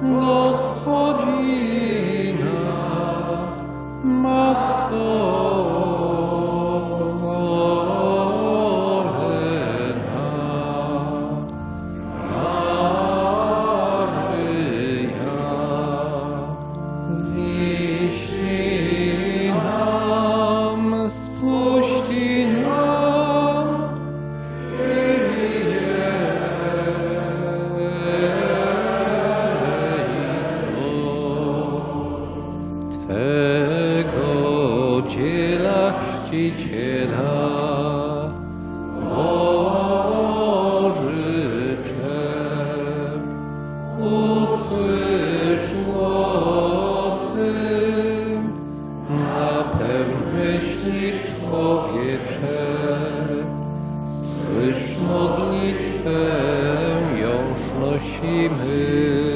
Господина, Матко, dziela chrzciciela pożyczę. Usłysz głosy, napełnię myśli człowiecze. Słysz modlitwę, jąż nosimy,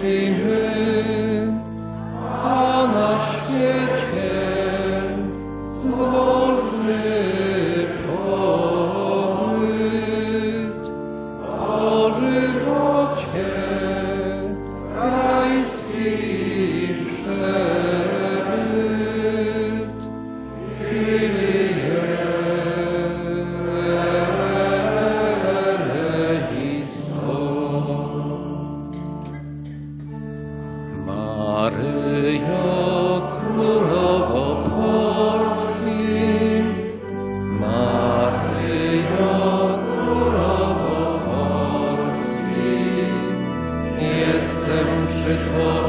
Sie hören. Jestem przy Tobie,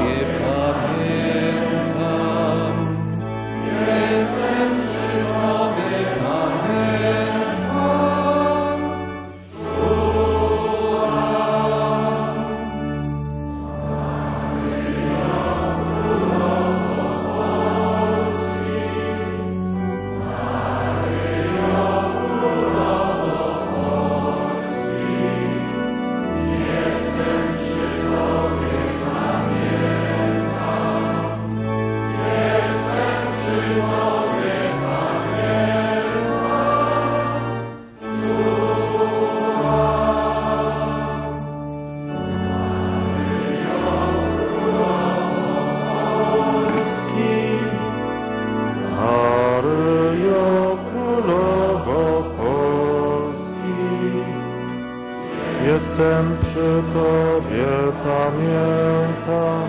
jestem przy Tobie, pamiętam.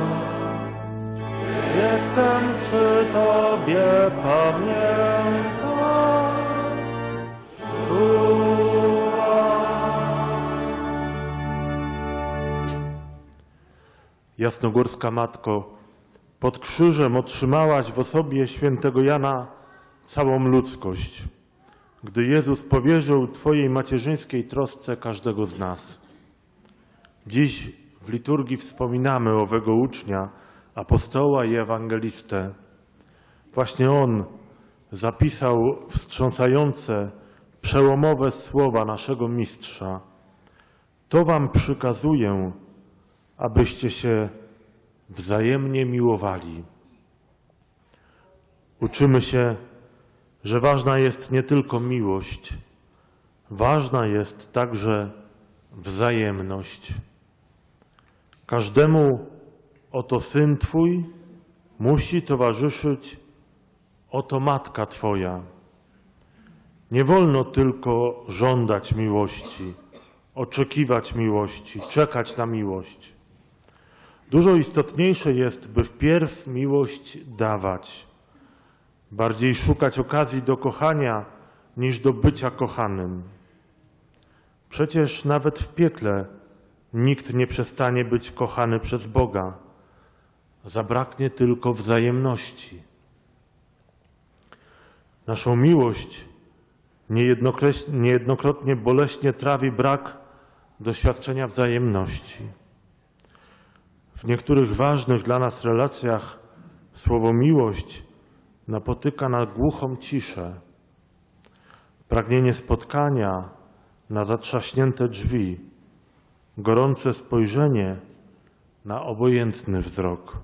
Jestem przy Tobie, pamiętam. Jasnogórska Matko, pod krzyżem otrzymałaś w osobie świętego Jana całą ludzkość, gdy Jezus powierzył Twojej macierzyńskiej trosce każdego z nas. Dziś w liturgii wspominamy owego ucznia, apostoła i ewangelistę. Właśnie on zapisał wstrząsające, przełomowe słowa naszego mistrza. To wam przykazuję, abyście się wzajemnie miłowali. Uczymy się, że ważna jest nie tylko miłość, ważna jest także wzajemność. Każdemu oto syn Twój musi towarzyszyć oto matka Twoja. Nie wolno tylko żądać miłości, oczekiwać miłości, czekać na miłość. Dużo istotniejsze jest, by wpierw miłość dawać, bardziej szukać okazji do kochania niż do bycia kochanym. Przecież nawet w piekle nikt nie przestanie być kochany przez Boga. Zabraknie tylko wzajemności. Naszą miłość niejednokrotnie boleśnie trawi brak doświadczenia wzajemności. W niektórych ważnych dla nas relacjach słowo miłość napotyka na głuchą ciszę. Pragnienie spotkania na zatrzaśnięte drzwi, gorące spojrzenie na obojętny wzrok.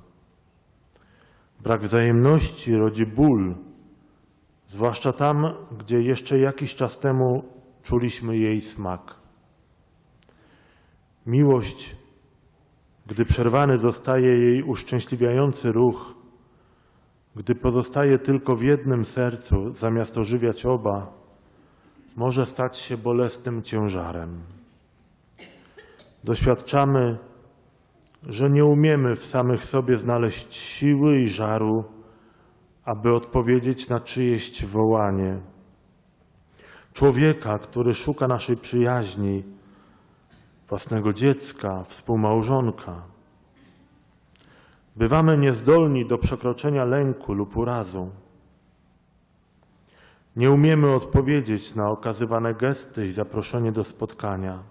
Brak wzajemności rodzi ból, zwłaszcza tam, gdzie jeszcze jakiś czas temu czuliśmy jej smak. Miłość, gdy przerwany zostaje jej uszczęśliwiający ruch, gdy pozostaje tylko w jednym sercu, zamiast ożywiać oba, może stać się bolesnym ciężarem. Doświadczamy, że nie umiemy w samych sobie znaleźć siły i żaru, aby odpowiedzieć na czyjeś wołanie. Człowieka, który szuka naszej przyjaźni, własnego dziecka, współmałżonka. Bywamy niezdolni do przekroczenia lęku lub urazu. Nie umiemy odpowiedzieć na okazywane gesty i zaproszenie do spotkania.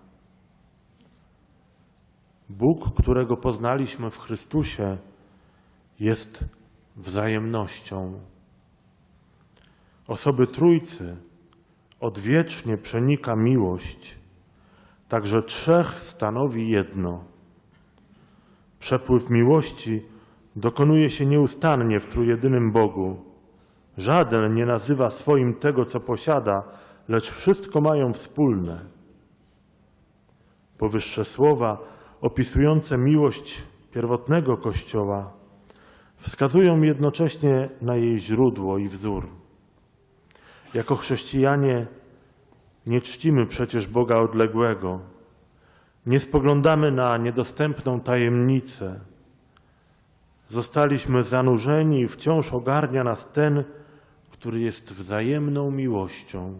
Bóg, którego poznaliśmy w Chrystusie, jest wzajemnością. Osoby Trójcy odwiecznie przenika miłość, także trzech stanowi jedno. Przepływ miłości dokonuje się nieustannie w trójjedynym Bogu. Żaden nie nazywa swoim tego, co posiada, lecz wszystko mają wspólne. Powyższe słowa opisujące miłość pierwotnego Kościoła wskazują jednocześnie na jej źródło i wzór. Jako chrześcijanie nie czcimy przecież Boga odległego, nie spoglądamy na niedostępną tajemnicę. Zostaliśmy zanurzeni i wciąż ogarnia nas ten, który jest wzajemną miłością.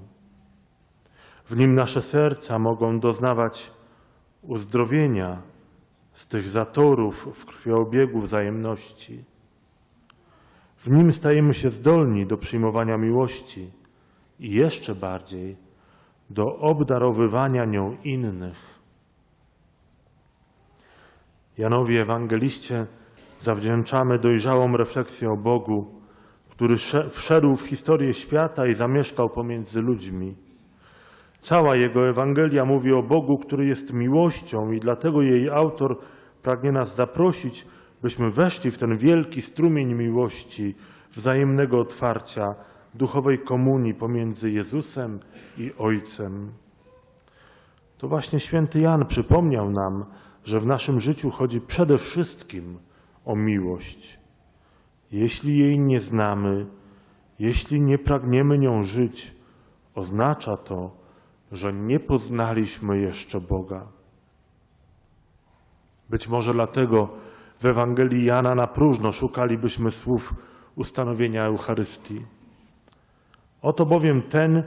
W nim nasze serca mogą doznawać uzdrowienia z tych zatorów w krwiobiegu wzajemności. W nim stajemy się zdolni do przyjmowania miłości i jeszcze bardziej do obdarowywania nią innych. Janowi Ewangeliście zawdzięczamy dojrzałą refleksję o Bogu, który sze- wszedł w historię świata i zamieszkał pomiędzy ludźmi. Cała jego Ewangelia mówi o Bogu, który jest miłością i dlatego jej autor pragnie nas zaprosić, byśmy weszli w ten wielki strumień miłości, wzajemnego otwarcia, duchowej komunii pomiędzy Jezusem i Ojcem. To właśnie święty Jan przypomniał nam, że w naszym życiu chodzi przede wszystkim o miłość. Jeśli jej nie znamy, jeśli nie pragniemy nią żyć, oznacza to, że nie poznaliśmy jeszcze Boga. Być może dlatego w Ewangelii Jana na próżno szukalibyśmy słów ustanowienia Eucharystii. Oto bowiem ten,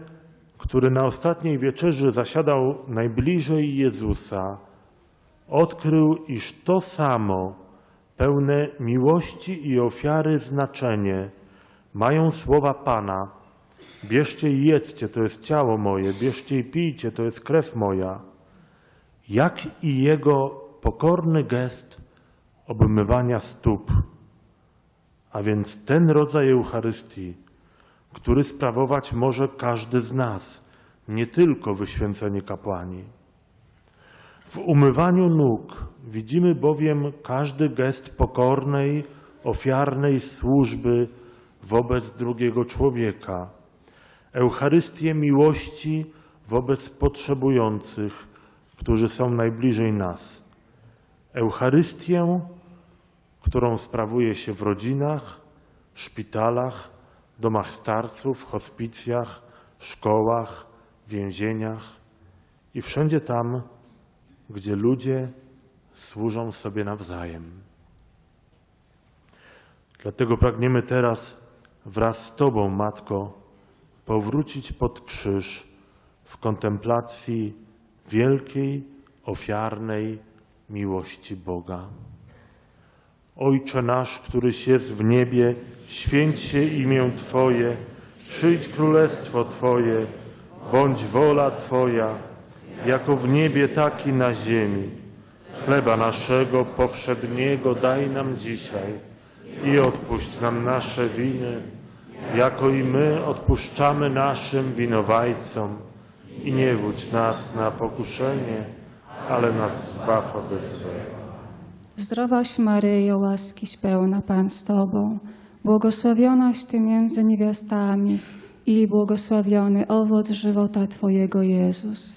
który na ostatniej wieczerzy zasiadał najbliżej Jezusa, odkrył, iż to samo, pełne miłości i ofiary znaczenie, mają słowa Pana. Bierzcie i jedzcie, to jest ciało moje, bierzcie i pijcie, to jest krew moja. Jak i jego pokorny gest obmywania stóp. A więc ten rodzaj Eucharystii, który sprawować może każdy z nas, nie tylko wyświęceni kapłani. W umywaniu nóg widzimy bowiem każdy gest pokornej, ofiarnej służby wobec drugiego człowieka, Eucharystię miłości wobec potrzebujących, którzy są najbliżej nas. Eucharystię, którą sprawuje się w rodzinach, szpitalach, domach starców, hospicjach, szkołach, więzieniach i wszędzie tam, gdzie ludzie służą sobie nawzajem. Dlatego pragniemy teraz wraz z Tobą, Matko, powrócić pod krzyż w kontemplacji wielkiej, ofiarnej miłości Boga. Ojcze nasz, któryś jest w niebie, święć się imię Twoje, przyjdź królestwo Twoje, bądź wola Twoja, jako w niebie, tak i na ziemi. Chleba naszego powszedniego daj nam dzisiaj i odpuść nam nasze winy, jako i my odpuszczamy naszym winowajcom. I nie wódź nas na pokuszenie, ale nas zbaw ode złego. Zdrowaś Maryjo, łaskiś pełna Pan z Tobą, błogosławionaś Ty między niewiastami i błogosławiony owoc żywota Twojego Jezus.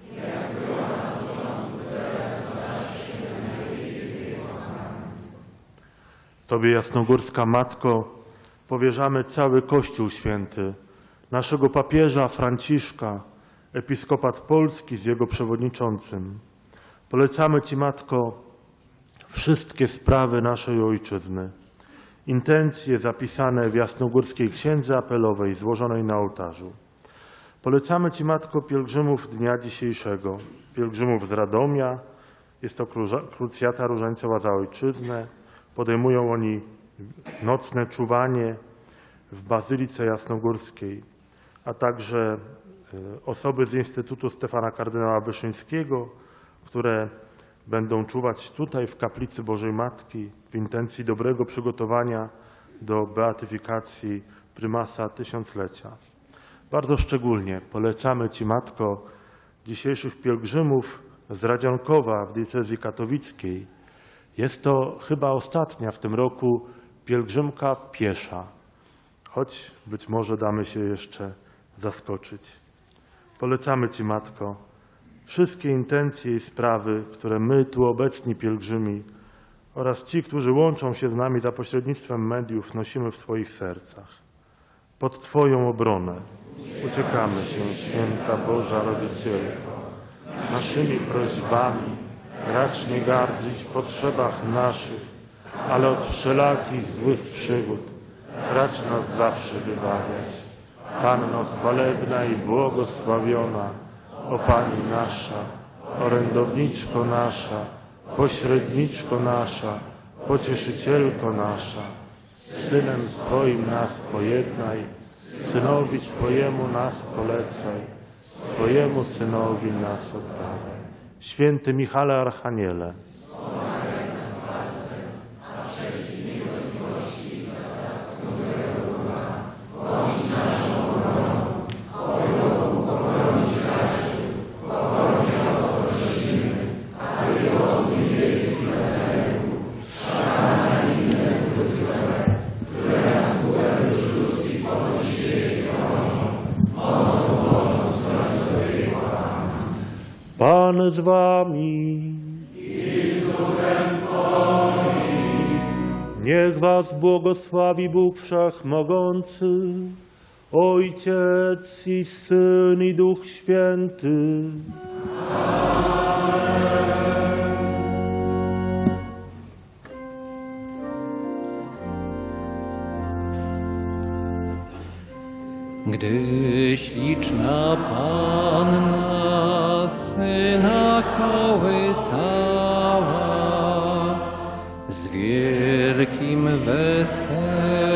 Tobie, Jasnogórska Matko, powierzamy cały Kościół Święty, naszego papieża Franciszka, episkopat Polski z jego przewodniczącym. Polecamy Ci, Matko, wszystkie sprawy naszej Ojczyzny, intencje zapisane w Jasnogórskiej Księdze Apelowej złożonej na ołtarzu. Polecamy Ci, Matko, pielgrzymów dnia dzisiejszego, pielgrzymów z Radomia, jest to krucjata różańcowa za Ojczyznę, podejmują oni nocne czuwanie w Bazylice Jasnogórskiej, a także e, osoby z Instytutu Stefana Kardynała Wyszyńskiego, które będą czuwać tutaj w Kaplicy Bożej Matki w intencji dobrego przygotowania do beatyfikacji prymasa tysiąclecia. Bardzo szczególnie polecamy Ci, Matko, dzisiejszych pielgrzymów z Radziankowa w diecezji katowickiej. Jest to chyba ostatnia w tym roku pielgrzymka piesza, choć być może damy się jeszcze zaskoczyć. Polecamy Ci, Matko, wszystkie intencje i sprawy, które my tu obecni pielgrzymi oraz ci, którzy łączą się z nami za pośrednictwem mediów, nosimy w swoich sercach. Pod Twoją obronę uciekamy się, święta Boża Rodzicielko. Naszymi prośbami racz nie gardzić potrzebach naszych, ale od wszelakich złych przygód racz nas zawsze wybawiać. Panno chwalebna i błogosławiona, o Pani nasza, orędowniczko nasza, pośredniczko nasza, pocieszycielko nasza, z Synem swoim nas pojednaj, Synowi swojemu nas polecaj, swojemu Synowi nas oddawaj. Święty Michale Archaniele, Pan z wami. Niech was błogosławi Bóg Wszechmogący, Ojciec i Syn i Duch Święty. Gdy śliczna panna syna kołysała, z wielkim weselem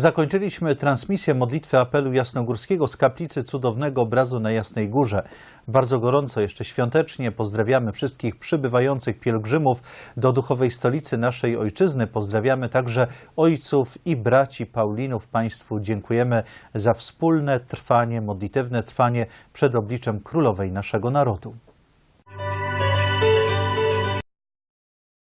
Zakończyliśmy transmisję modlitwy apelu jasnogórskiego z kaplicy cudownego obrazu na Jasnej Górze. Bardzo gorąco, jeszcze świątecznie pozdrawiamy wszystkich przybywających pielgrzymów do duchowej stolicy naszej ojczyzny. Pozdrawiamy także ojców i braci Paulinów. Państwu dziękujemy za wspólne trwanie, modlitewne trwanie przed obliczem królowej naszego narodu.